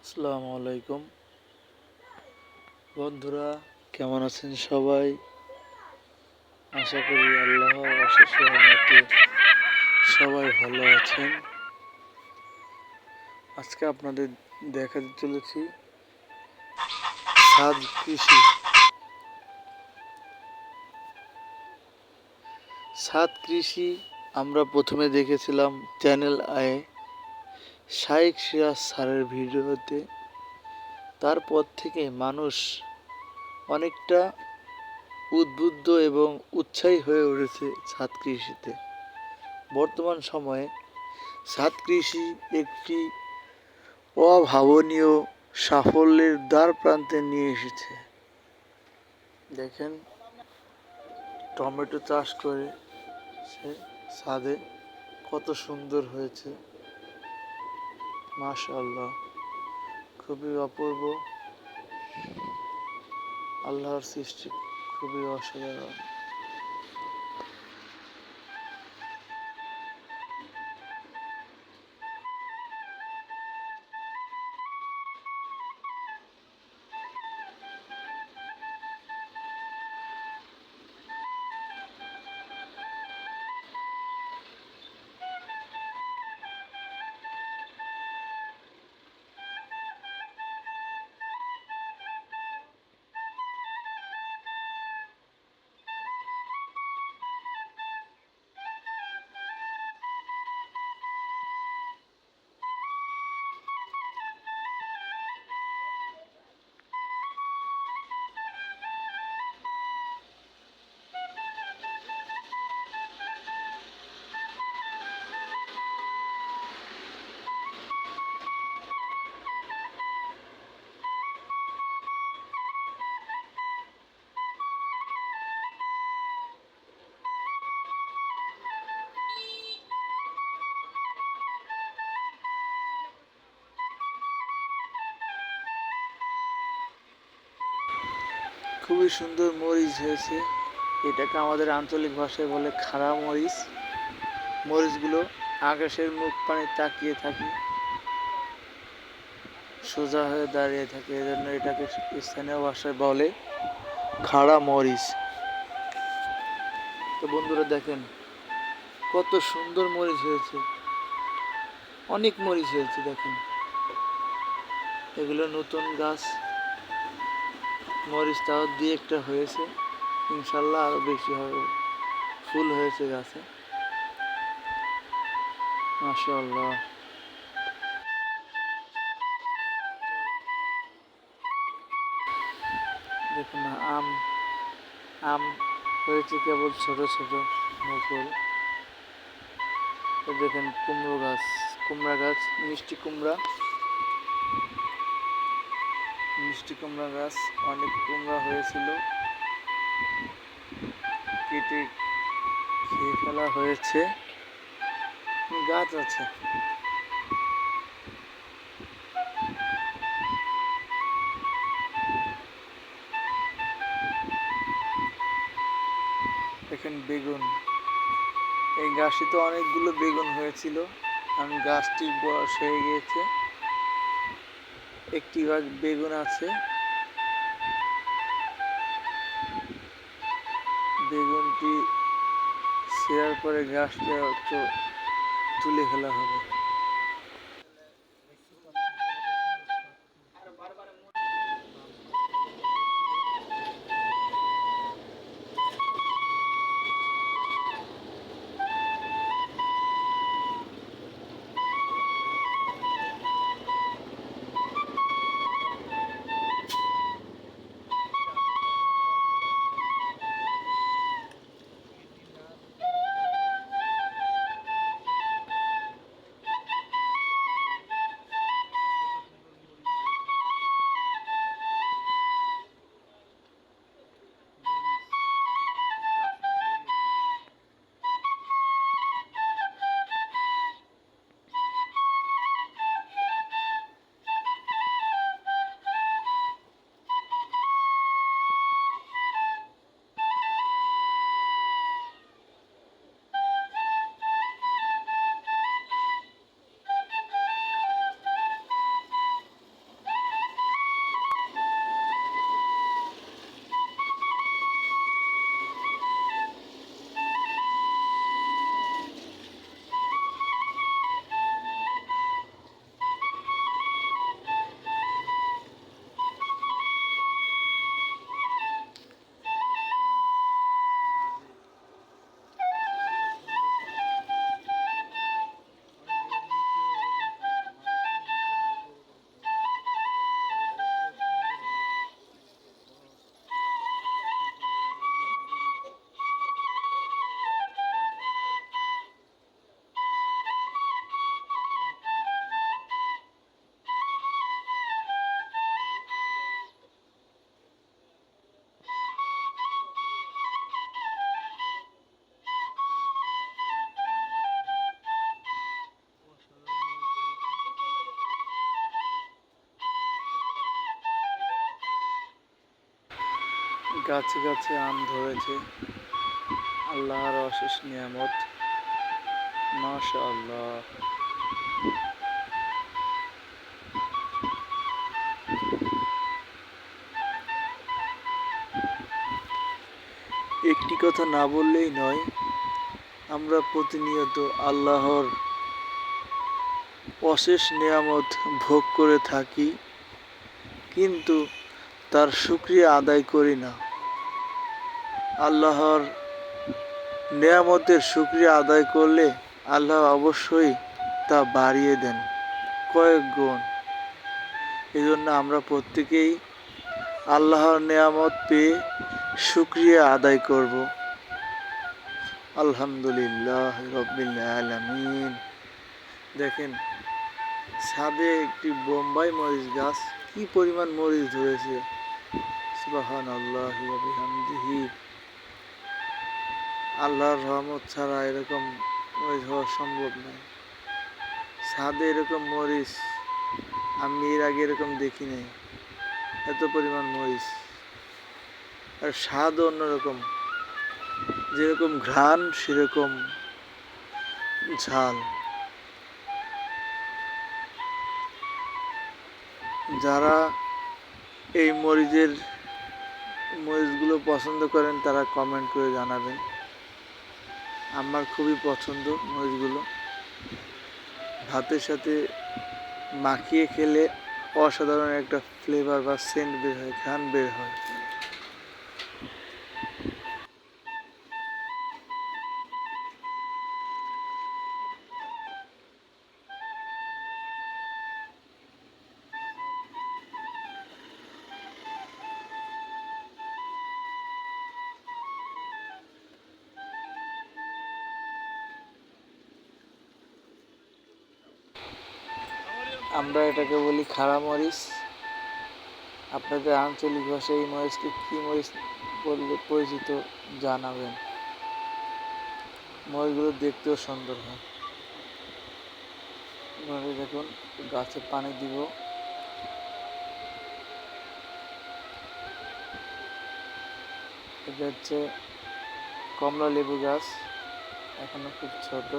আসসালামু আলাইকুম। বন্ধুরা, কেমন আছেন সবাই? আশা করি আল্লাহ অশেষ সবাই ভালো আছেন। আজকে আপনাদের দেখাতে চলেছি ছাদ কৃষি। ছাদ কৃষি আমরা প্রথমে দেখেছিলাম চ্যানেল আয়ে শাইক সিরাজ স্যারের ভিডিওতে তারপর থেকে মানুষ অনেকটা উদ্বুদ্ধ এবং উৎসাহী হয়ে উঠেছে ছাদ কৃষিতে। বর্তমান সময়ে ছাদ কৃষি একটি অভাবনীয় সাফল্যের দ্বার প্রান্তে নিয়ে এসেছে। দেখেন, টমেটো চাষ করে সে ছাদে কত সুন্দর হয়েছে। মাশাআল্লাহ খুবই অপূর্ব। আল্লাহর সৃষ্টি খুবই অসাধারণ। খুবই সুন্দর মরিচ হয়েছে। এটাকে আমাদের আঞ্চলিক ভাষায় বলে খাড়া মরিচ। মরিচগুলো আকাশের মুখ পানে তাকিয়ে থাকে, সোজা হয়ে দাঁড়িয়ে থাকে, এজন্য এটাকে স্থানীয় ভাষায় বলে খাড়া মরিচ। তো বন্ধুরা দেখেন, কত সুন্দর মরিচ হয়েছে। অনেক মরিচ হয়েছে, দেখেন। এগুলো নতুন গাছ। মরিচ তাও দিয়ে একটা হয়েছে। ইনশাল্লাহ আরও বেশি হবে। ফুল হয়েছে গাছে। মাশাআল্লাহ। দেখুন আম আম হয়েছে কেবল ছোট ছোট মুকুল। দেখেন কুমড়ো গাছ, কুমড়া গাছ, মিষ্টি কুমড়া। মিষ্টি কুমড়া গাছ অনেক কুমড়া হয়েছিল। কেটে খেয়ে ফেলা হয়েছে। গাছ আছে? দেখেন বেগুন। এই গাছটিতে অনেকগুলো বেগুন হয়েছিল। কারণ গাছটির বয়স হয়ে গিয়েছে। একটি ভাগ বেগুন আছে। বেগুনটি শেয়ার পরে গাছটা তুলে ফেলা হবে। গাছে গাছে আম ধরেছে। আল্লাহর অশেষ নিয়ামত। মাশা আল্লাহ একটি কথা না বললেই নয়, আমরা প্রতিনিয়ত আল্লাহর অশেষ নিয়ামত ভোগ করে থাকি। কিন্তু তার শুক্রিয়া আদায় করি না। আল্লাহর নেয়ামতের শুক্রিয়া আদায় করলে আল্লাহ অবশ্যই তা বাড়িয়ে দেন কয়েক গুণ। এই জন্য আমরা প্রত্যেকেই আল্লাহর নেয়ামত পেয়ে শুক্রিয়া আদায় করব। আলহামদুলিল্লাহ রবিল আলমিন। দেখেন, ছাদে একটি বোম্বাই মরিচ গাছ কি পরিমাণ মরিচ ধরেছে। আল্লাহর রহমত ছাড়া এরকম হওয়া সম্ভব নয় ছাদে এরকম মরিচ, আমি এর আগে এরকম দেখি নাই। এত পরিমাণ মরিচ। আর স্বাদও অন্যরকম। যেরকম ঘ্রাণ, সেরকম ঝাল। যারা এই মরিচের মরিচগুলো পছন্দ করেন, তারা কমেন্ট করে জানাবেন। আমার খুবই পছন্দ মরিচগুলো। ভাতের সাথে মাখিয়ে খেলে অসাধারণ একটা ফ্লেভার বা সেন্ট বের হয়, ঘ্রাণ বের হয়। আমরা এটাকে বলি খাড়া মরিচ। আপনাদের আঞ্চলিক ভাষায় এই মরিচকে কী মরিচ বললে পরিচিত জানাবেন? মরিচগুলো দেখতেও সুন্দর হয়। দেখুন, গাছে পানি দিব। এটা হচ্ছে কমলা লেবু গাছ, এখনও খুব ছোট।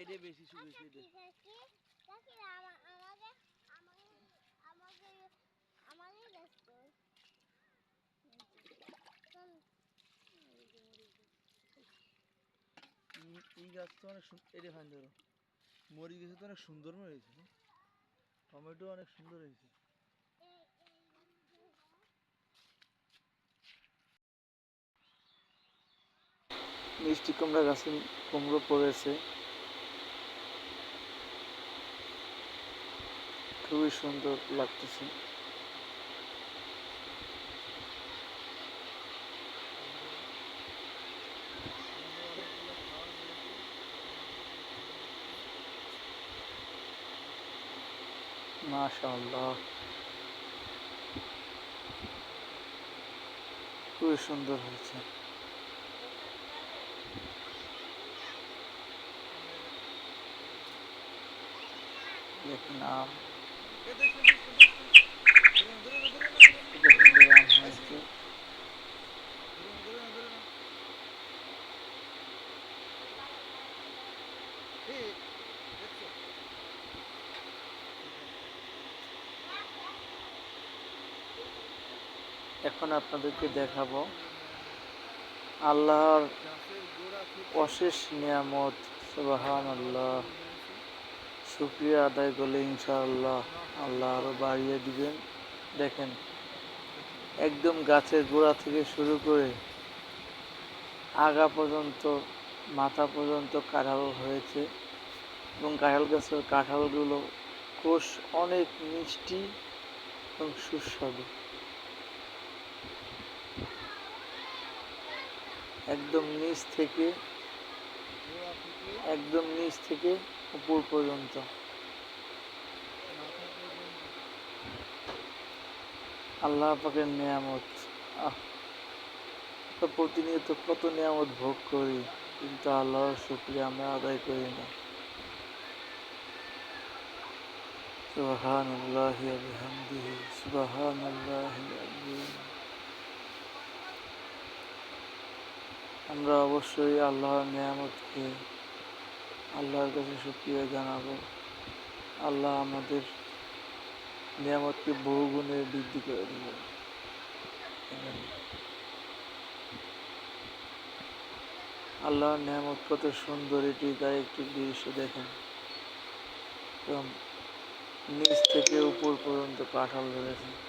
এটা বেশি শুকিয়েছে এটা এই গাছ তো অনেক এটা ফাইন ধরো। মরি গেছে তো অনেক সুন্দর হয়েছে টমেটো অনেক সুন্দর হয়েছে। মিষ্টি কুমড়া গাছে কুমড়ো পড়েছে। খুবই সুন্দর লাগতেছে। মাশাআল্লাহ। খুবই সুন্দর হয়েছে। দেখুন এখন আপনাদেরকে দেখাবো আল্লাহর অশেষ নিয়ামত সুবাহান আল্লাহ শুক্রিয়া আদায় করলে ইনশাআল্লাহ আল্লাহ আরও বাড়িয়ে দিবেন। দেখেন, একদম গাছের গোড়া থেকে শুরু করে আগা পর্যন্ত, মাথা পর্যন্ত কাঁঠাল হয়েছে এবং কাঁঠাল গাছের কাঁঠালগুলো কোষ অনেক মিষ্টি এবং সুস্বাদু। একদম নিচ থেকে, একদম নিচ থেকে উপর পর্যন্ত আল্লাহ পাকের নিয়ামত আহ তো প্রতিনিয়ত কত নিয়ামত ভোগ করি কিন্তু আল্লাহর শুক্রিয়া আমরা আদায় করি না سبحان الله وبحمده سبحان الله العظيم আমরা অবশ্যই আল্লাহর নিয়ামতকে আল্লাহর কাছে শুক্রিয়া জানাব। আল্লাহ আমাদের নিয়ামতকে বহু গুণে বৃদ্ধি করে দেবে। আল্লাহর নিয়ামত কত সুন্দর, এটি তাই একটু দৃশ্য দেখেন। নিচ থেকে উপর পর্যন্ত কাঁঠাল ধরেছে।